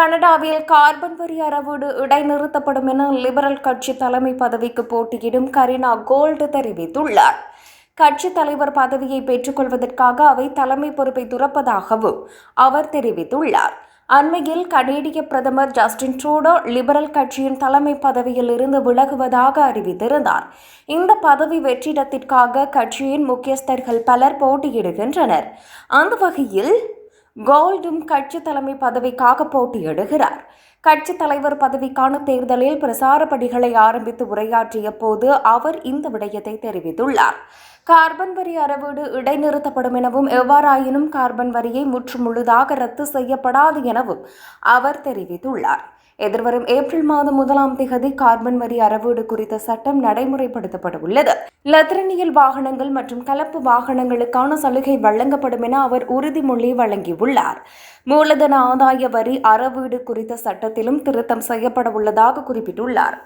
கனடாவில் கார்பன் வரி அறவோடு இடைநிறுத்தப்படும் என லிபரல் கட்சி தலைமை பதவிக்கு போட்டியிடும் கரீனா கோல்டு தெரிவித்துள்ளார். கட்சி தலைவர் பதவியை பெற்றுக்கொள்வதற்காக அவை தலைமை பொறுப்பை துறப்பதாகவும் அவர் தெரிவித்துள்ளார். அண்மையில் கனேடிய பிரதமர் ஜஸ்டின் ட்ரூடோ லிபரல் கட்சியின் தலைமை பதவியில் இருந்து விலகுவதாக அறிவித்திருந்தார். இந்த பதவி வெற்றிடத்திற்காக கட்சியின் முக்கியஸ்தர்கள் பலர் போட்டியிடுகின்றனர். அந்த வகையில் கோல்டும் கட்சி தலைமை பதவிக்காக போட்டியிடுகிறார். கட்சி தலைவர் பதவிக்கான தேர்தலில் பிரசார பணிகளை ஆரம்பித்து உரையாற்றிய போது அவர் இந்த விடயத்தை தெரிவித்துள்ளார். கார்பன் வரி அறவீடு இடைநிறுத்தப்படும் எனவும் எவ்வாறாயினும் கார்பன் வரியை முற்றுமுழுதாக ரத்து செய்யப்படாது எனவும் அவர் தெரிவித்துள்ளார். எதிர்வரும் ஏப்ரல் மாதம் முதலாம் திகதி கார்பன் வரி அறவீடு குறித்த சட்டம் நடைமுறைப்படுத்தப்பட உள்ளது லத்திரனியல் வாகனங்கள் மற்றும் கலப்பு வாகனங்களுக்கான சலுகை வழங்கப்படும் என அவர் உறுதிமொழி வழங்கியுள்ளார். மூலதன ஆதாய வரி அறவீடு குறித்த சட்டத்திலும் திருத்தம் செய்யப்பட உள்ளதாக குறிப்பிட்டுள்ளார்.